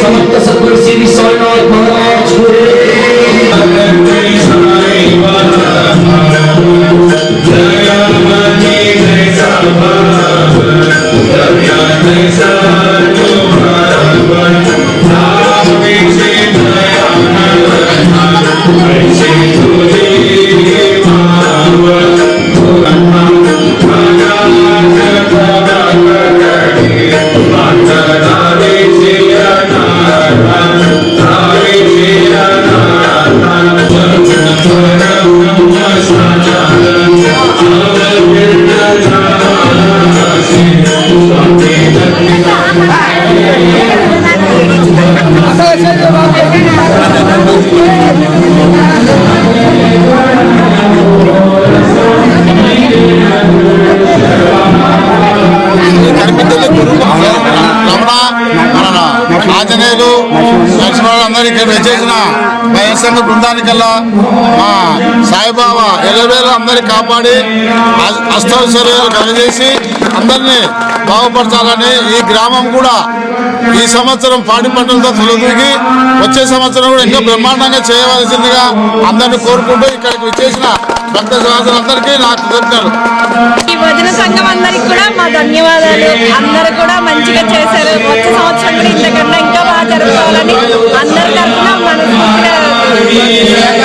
Samantha Sadhguru Sri Soi Nath Maharaj Saja అందరూ ఇక్కడ వచ్చేసిన వైఎస్ఆర్ బృందానికల్లా మా సాయిబాబా ఎల్లవేళ అందరినీ కాపాడి అ- అష్టైశ్వర్యాలు కలగజేసి అందరినీ బాగుపరచాలని ఈ గ్రామం కూడా ఈ సంవత్సరం పాడి పంటలతో తొలదూగి వచ్చే సంవత్సరం కూడా ఇంకా బ్రహ్మాండంగా చేయవలసిందిగా అందరినీ కోరుకుంటూ ఇక్కడికి వచ్చేసిన భక్త సమాజులందరికీ నాకు కృతజ్ఞతలు. ఈ భజన సంఘం అందరికి కూడా మా ధన్యవాదాలు. అందరూ కూడా మంచిగా చేశారు. వచ్చే సంవత్సరం కూడా ఇంతకన్నా ఇంకా బాగా జరుపుకోవాలని yeah